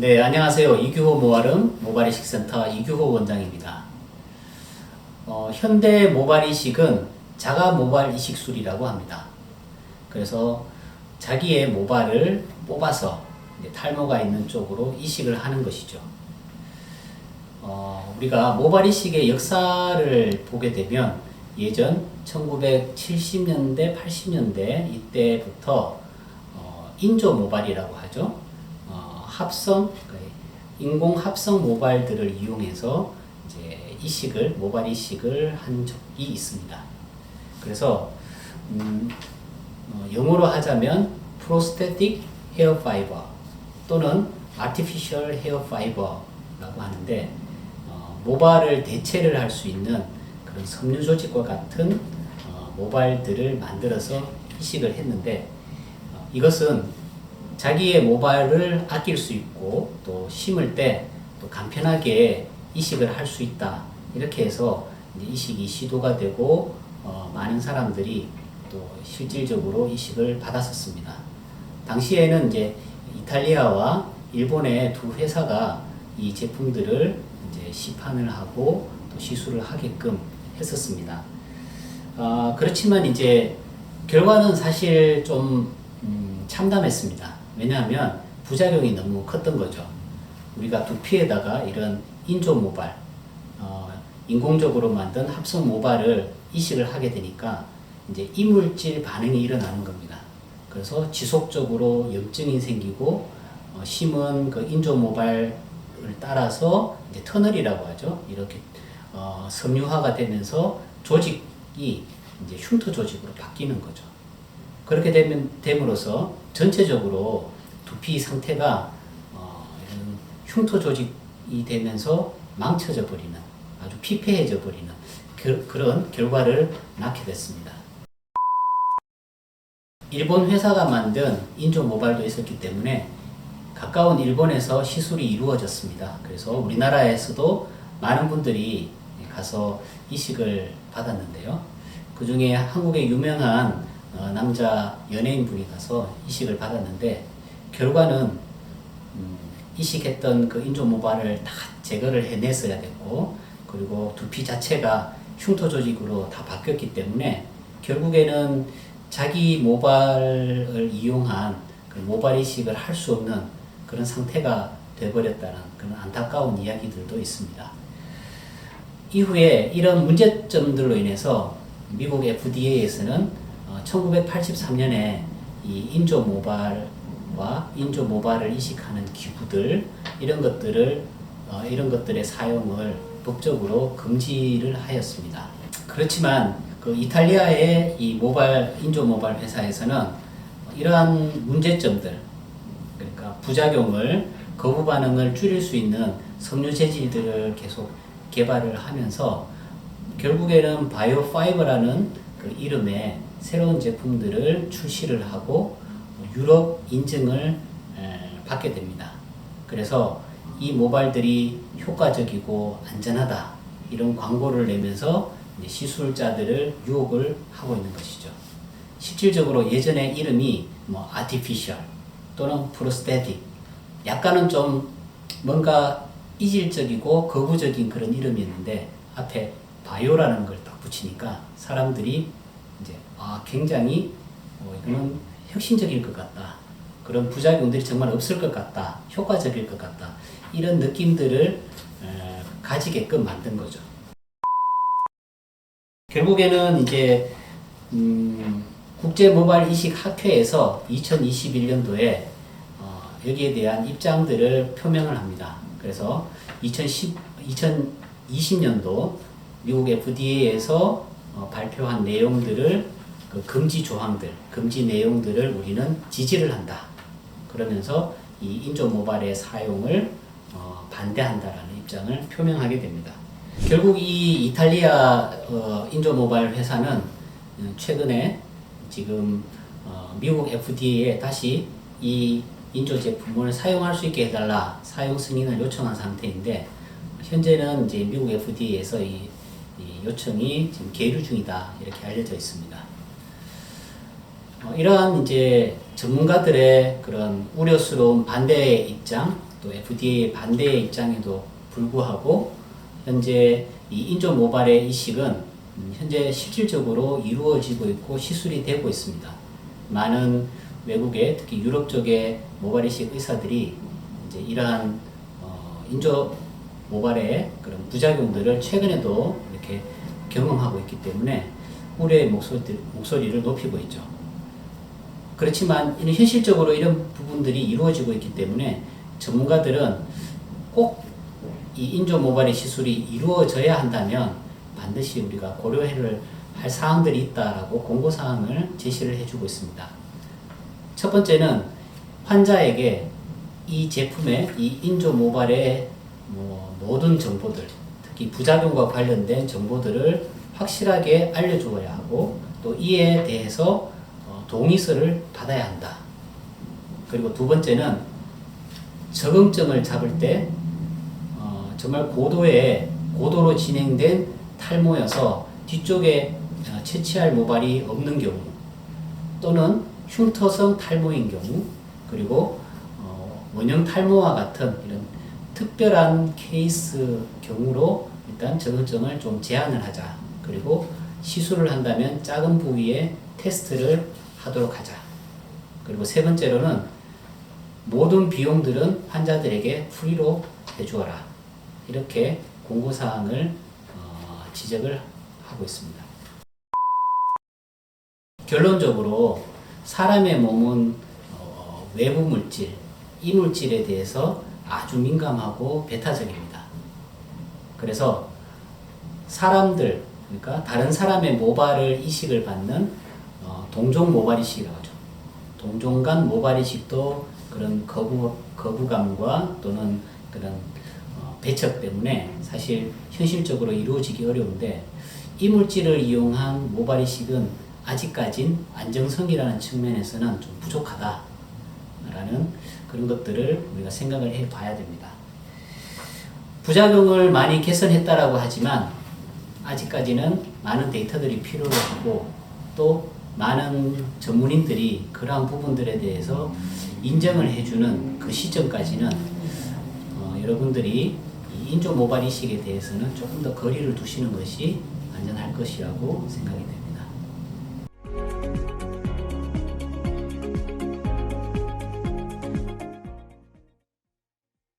네, 안녕하세요. 이규호 모발음 모발이식센터 이규호 원장입니다. 어, 현대 모발이식은 자가 모발 이식술이라고 합니다. 그래서 자기의 모발을 뽑아서 탈모가 있는 쪽으로 이식을 하는 것이죠. 어, 우리가 모발 이식의 역사를 보게 되면 예전 1970년대, 80년대 이때부터 어, 인조 모발이라고 하죠. 어, 합성, 그러니까 인공 합성 모발들을 이용해서 이제 이식을, 모발 이식을 한 적이 있습니다. 그래서, 음, 어, 영어로 하자면 prosthetic hair fiber 또는 artificial hair fiber라고 하는데, 어, 모발을 대체를 할 수 있는 그런 섬유 조직과 같은 어, 모발들을 만들어서 이식을 했는데, 어, 이것은 자기의 모발을 아낄 수 있고 또 심을 때 또 간편하게 이식을 할 수 있다 이렇게 해서 이식이 시도가 되고 어, 많은 사람들이 또 실질적으로 이식을 받았었습니다. 당시에는 이제 이탈리아와 일본의 두 회사가 이 제품들을 이제 시판을 하고 또 시술을 하게끔 했었습니다. 아, 그렇지만 이제 결과는 사실 좀 음, 참담했습니다. 왜냐하면 부작용이 너무 컸던 거죠. 우리가 두피에다가 이런 인조 모발, 어, 인공적으로 만든 합성 모발을 이식을 하게 되니까 이제 이물질 반응이 일어나는 겁니다. 그래서 지속적으로 염증이 생기고 어, 심은 그 인조 모발을 따라서 이제 터널이라고 하죠. 이렇게 어, 섬유화가 되면서 조직이 이제 흉터 조직으로 바뀌는 거죠. 그렇게 되면 됨으로써 전체적으로 두피 상태가 어, 흉터 조직이 되면서 망쳐져 버리는 아주 피폐해져 버리는 그, 그런 결과를 낳게 됐습니다. 일본 회사가 만든 인조 모발도 있었기 때문에 가까운 일본에서 시술이 이루어졌습니다. 그래서 우리나라에서도 많은 분들이 가서 이식을 받았는데요. 그 중에 한국의 유명한 어, 남자 연예인 분이 가서 이식을 받았는데 결과는 음, 이식했던 그 인조 모발을 다 제거를 해냈어야 됐고 그리고 두피 자체가 흉터 조직으로 다 바뀌었기 때문에 결국에는 자기 모발을 이용한 그 모발 이식을 할 수 없는 그런 상태가 돼버렸다는 그런 안타까운 이야기들도 있습니다. 이후에 이런 문제점들로 인해서 미국 FDA에서는 1983년에 이 인조 모발과 인조 모발을 이식하는 기구들 이런 것들을 어, 이런 것들의 사용을 법적으로 금지를 하였습니다. 그렇지만 그 이탈리아의 이 모발 인조 모발 회사에서는 이러한 문제점들 그러니까 부작용을 거부 반응을 줄일 수 있는 섬유 재질들을 계속 개발을 하면서 결국에는 바이오 파이버라는 그 이름의 새로운 제품들을 출시를 하고 유럽 인증을 받게 됩니다. 그래서 이 모발들이 효과적이고 안전하다 이런 광고를 내면서 시술자들을 유혹을 하고 있는 것이죠. 실질적으로 예전에 이름이 뭐 artificial 또는 prosthetic 약간은 좀 뭔가 이질적이고 거부적인 그런 이름이었는데 앞에 바이오라는 걸 딱 붙이니까 사람들이 이제 아 굉장히 어, 이거는 혁신적일 것 같다. 그런 부작용들이 정말 없을 것 같다. 효과적일 것 같다. 이런 느낌들을 에, 가지게끔 만든 거죠. 결국에는 이제 음, 국제 모발 이식 학회에서 2021년도에 어, 여기에 대한 입장들을 표명을 합니다. 그래서 2010, 2020년도 미국 FDA에서 어, 발표한 내용들을 그 금지 조항들, 금지 내용들을 우리는 지지를 한다. 그러면서 이 인조 모발의 사용을 어, 반대한다라는 입장을 표명하게 됩니다. 결국 이 이탈리아 어, 인조 모발 회사는 음, 최근에 지금 어, 미국 FDA에 다시 이 인조 제품을 사용할 수 있게 해달라 사용 승인을 요청한 상태인데 현재는 이제 미국 FDA에서 이, 이 요청이 지금 계류 중이다 이렇게 알려져 있습니다. 어, 이러한 이제 전문가들의 그런 우려스러운 반대의 입장 또 FDA의 반대의 입장에도 불구하고 현재 이 인조 모발의 이식은 음, 현재 실질적으로 이루어지고 있고 시술이 되고 있습니다. 많은 외국의 특히 유럽 쪽의 모발 이식 의사들이 이제 이러한 어, 인조 모발의 그런 부작용들을 최근에도 이렇게 경험하고 있기 때문에 우려의 목소리, 목소리를 높이고 있죠. 그렇지만 이는 현실적으로 이런 부분들이 이루어지고 있기 때문에 전문가들은 꼭 이 인조 모발의 시술이 이루어져야 한다면 반드시 우리가 고려해를 할 사항들이 있다라고 공고 사항을 제시를 해주고 있습니다. 첫 번째는 환자에게 이 제품의 이 인조 모발의 뭐 모든 정보들, 특히 부작용과 관련된 정보들을 확실하게 알려주어야 하고 또 이에 대해서 어, 동의서를 받아야 한다. 그리고 두 번째는 적응증을 잡을 때 어, 정말 고도의 고도로 진행된 탈모여서 뒤쪽에 어, 채취할 모발이 없는 경우 또는 흉터성 탈모인 경우 그리고 어, 원형 탈모와 같은 이런 특별한 케이스 경우로 일단 적응증을 좀 제한을 하자. 그리고 시술을 한다면 작은 부위에 테스트를 하도록 하자. 그리고 세 번째로는 모든 비용들은 환자들에게 프리로 해주어라. 이렇게 공고사항을 어, 지적을 하고 있습니다. 결론적으로 사람의 몸은 어, 외부 물질, 이물질에 대해서 아주 민감하고 배타적입니다. 그래서 사람들, 그러니까 다른 사람의 모발을 이식을 받는 어, 동종 모발 이식이라고 하죠. 동종 간 모발 이식도 그런 거부, 거부감과 또는 그런 어, 배척 때문에 사실 현실적으로 이루어지기 어려운데 이물질을 이용한 모발 이식은 아직까진 안정성이라는 측면에서는 좀 부족하다라는 그런 것들을 우리가 생각을 해 봐야 됩니다. 부작용을 많이 개선했다라고 하지만 아직까지는 많은 데이터들이 필요하고 또 많은 전문인들이 그러한 부분들에 대해서 인정을 해주는 그 시점까지는 어, 여러분들이 이 인조 모발 이식에 대해서는 조금 더 거리를 두시는 것이 안전할 것이라고 생각이 됩니다.